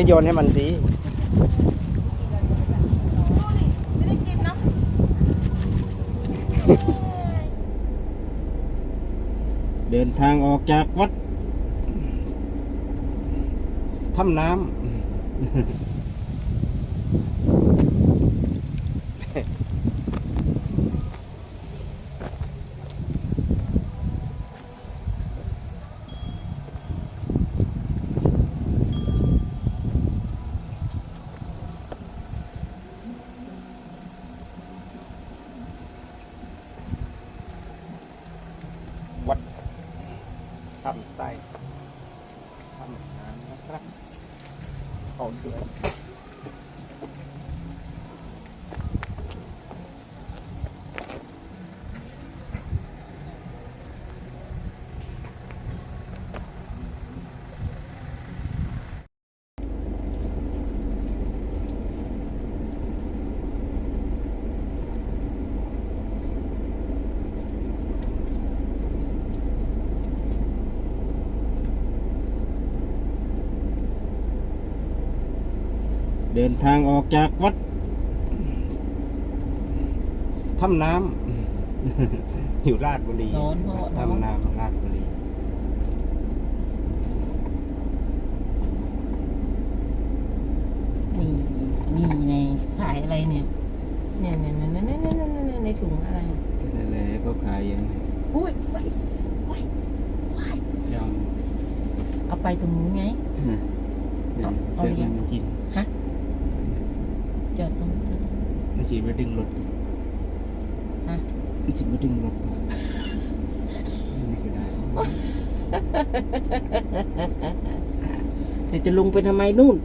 ก็โยนให้มันสิไม่ได้กินเนาะเดินทางออกจากวัดถ้ำน้ำวัดถ้ำใต้ถ้ำน้ำนะครับ อ เดินทางออกจากวัดถ้ำน้ำ อยู่ราชบุรีร้อนเพราะว่าถ้ำน้ำราชบุรี นี่นี่ในขายอะไรเนี่ย เนี่ยเนี่ยเนี่ยเนี่ยเนี่ยเนี่ยเนี่ยในถุงอะไรอะก็ได้แหละก็ขายยังอุ้ยอุ้ยอุ้ยว้ายยังเอาไปตรงนู้นไง เอาเอาเจอเลี้ยงมันกินฮะ จอดตรงจอดตรงมันจีมาดึงรถฮะมันจีมาดึงรถนี่ก็ได้เดี๋ยวจะลงไปทำไมนู่น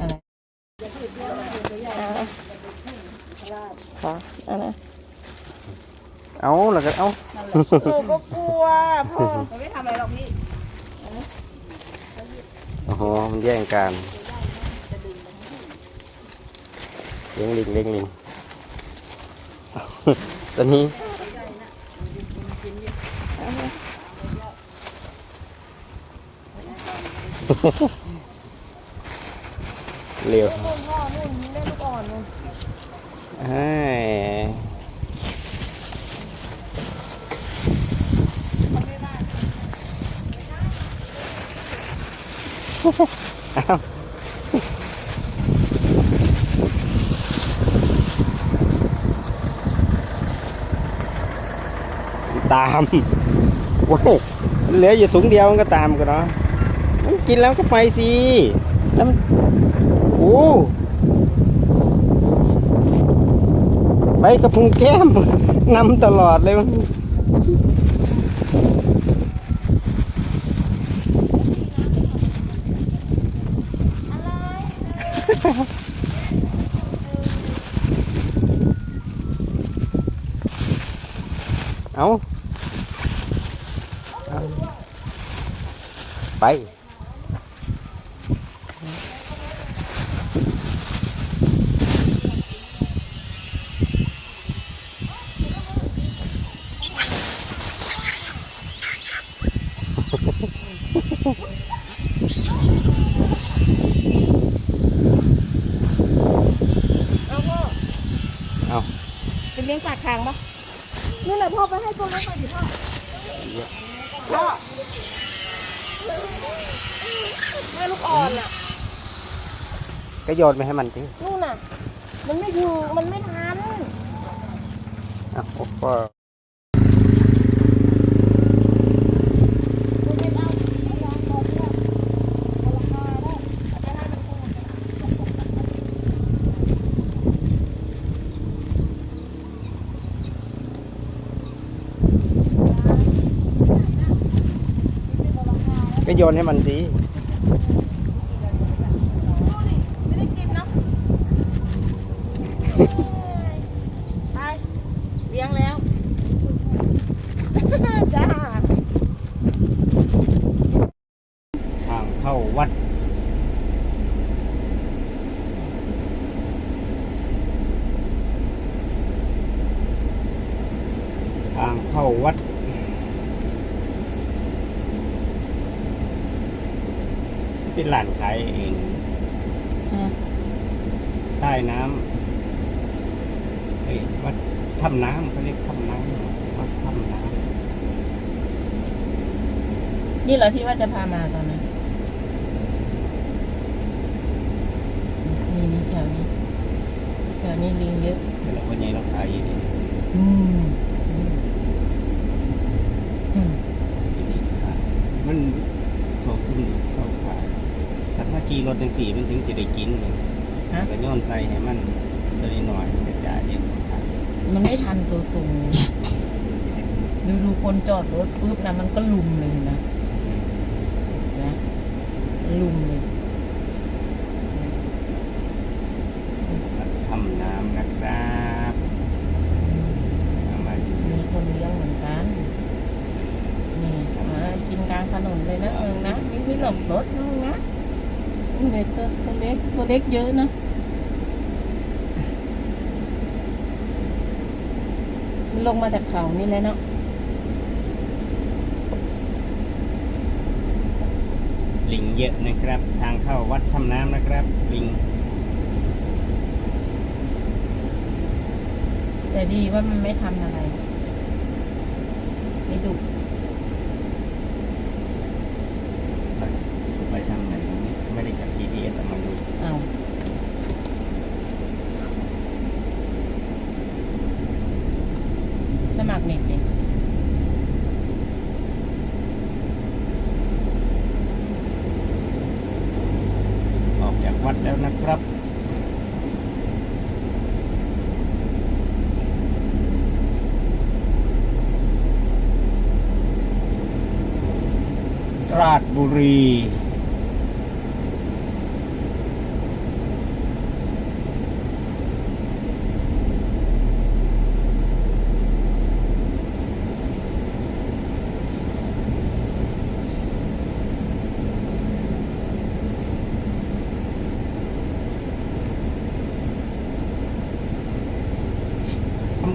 อะไรขออะไรเอาแล้วก็เอาหนูก็กลัวพ่อมันไม่ทำอะไรหรอกพี่ โอ้โห มันแย่งกัน เลี้ยงลิงเลี้ยงลิงตอนนี้เร็วนู่นพ่อนู่นเล่นลูกอ่อนนู่นเฮ้ยอ้าว ตามโอ้ยมันเหลืออยู่ถุงเดียวมันก็ตามกันเนาะมันกินแล้วก็ไปสิแล้วมันโอ้ไปกับพุงแก้มนำตลอดเลยมันเอาเอา ไปเอาพ่อเอาเป็นเลี้ยงปากทางปะนี่แหละพ่อไปให้ตัวเล็กไปดิพ่อพ่อ แม่ลูกอ่อนอะก็โยนไปให้มันสินู่นน่ะ มันไม่ถึงมันไม่ทันเอาโอ้ก็มันไม่เอาไม่ยอมบอกเนี่ยเอาราคาได้เอาไปให้มันพูด ก็โยนให้มันสิไม่ได้กินเนาะไปเลี้ยงแล้วจ้าทางเข้าวัด ทางเข้าวัด เป็นร้านขายเองอะใต้น้ำเฮ้ยวัดถ้ำน้ำเขาเรียกถ้ำน้ำวัดถ้ำน้นี่เหรอที่ว่าจะพามาตอนนั้นนี่นี่แถวนี้ แถวนี้ลิงเยอะำแต่เราก็ยังเราขายอยู่นี่ อืมอืมอืม ที่นี่ขายมันโศกสมเศร้าขายแต่ถ้า ขี่รถจังสี่มันถึงจะได้กินเลยฮะ ก็ย้อนใส่ให้มันตัวนี้หน่อยกระจายเย็นขายมันไม่ทันตัวตรงดูดูคนจอดรถปุ๊บนะมันก็ลุมเลยนะนะลุมเลย วัดถ้ำน้ำนะครับเอามาดู มีคนเลี้ยงเหมือนกัน นี่มากินกลางถนนเลยนะเอิงนะไม่ไม่หลบรถนะเอิงนะนี่เลยตัวตัว เล็กตัวเล็กเยอะนะมันลงมาจากเขานี่เลยเนาะลิงเยอะนะครับ ทางเข้าวัดถ้ำน้ำนะครับ ลิง แต่ดีว่ามันไม่ทำอะไรไม่ดุ ไปทางไหนตรงนี้ไม่ได้จับ GPS เอามาดู เอา มัครเน็ตดิออกจากวัดแล้วนะครับราชบุรี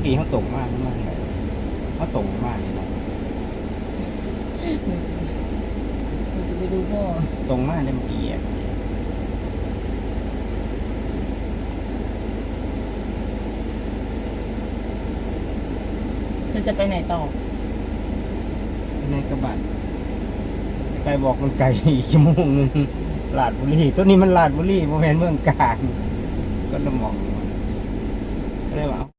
กี้เขาตรงมากมากเลยเขาตรงมากเลยนะเราจะไปดูพ่อตรงมากเลยเมื่อกี้อะเธอจะไปไหนต่อ ในกระบะสกายบอกมันไกลอีกชั่วโมงหนึงลาดบุรีตัวนี้มันลาดบุรีโมเมนเมืองกลางก็ละหมองก็เลยว่า